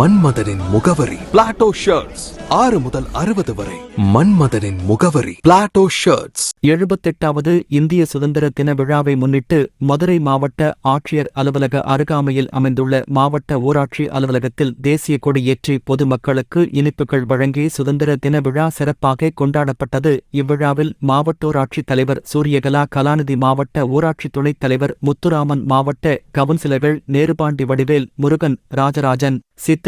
மன்மதனின் முகவரி. Plato shirts ஆறு முதல் அறுபது வரை. மன்மதனின் முகவரி. பிளாட்டோ ஷர்ட்ஸ் எழுபத்தெட்டாவது இந்திய சுதந்திர தின விழாவை முன்னிட்டு மதுரை மாவட்ட ஆட்சியர் அலுவலக அருகாமையில் அமைந்துள்ள மாவட்ட ஊராட்சி அலுவலகத்தில் தேசிய கொடி ஏற்றி பொதுமக்களுக்கு இனிப்புகள் வழங்கி சுதந்திர தின விழா சிறப்பாக கொண்டாடப்பட்டது. இவ்விழாவில் மாவட்டோராட்சித் தலைவர் சூரியகலா கலாநிதி மாவட்ட ஊராட்சி துணைத் தலைவர் முத்துராமன் மாவட்ட கவுன்சிலர்கள் நேருபாண்டி வடிவேல் முருகன் ராஜராஜன்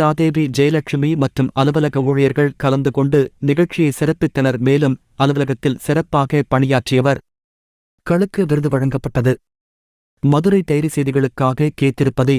சித்ராதேவி ஜெயலட்சுமி மற்றும் அலுவலக ஊழியர்கள் கலந்து கொண்டு நிகழ்ச்சியை சிறப்பித்தனர். மேலும் அலுவலகத்தில் சிறப்பாக பணியாற்றியவர் களுக்கு விருது வழங்கப்பட்டது. மதுரை டைரி செய்திகளுக்காக கேத்திருப்பதே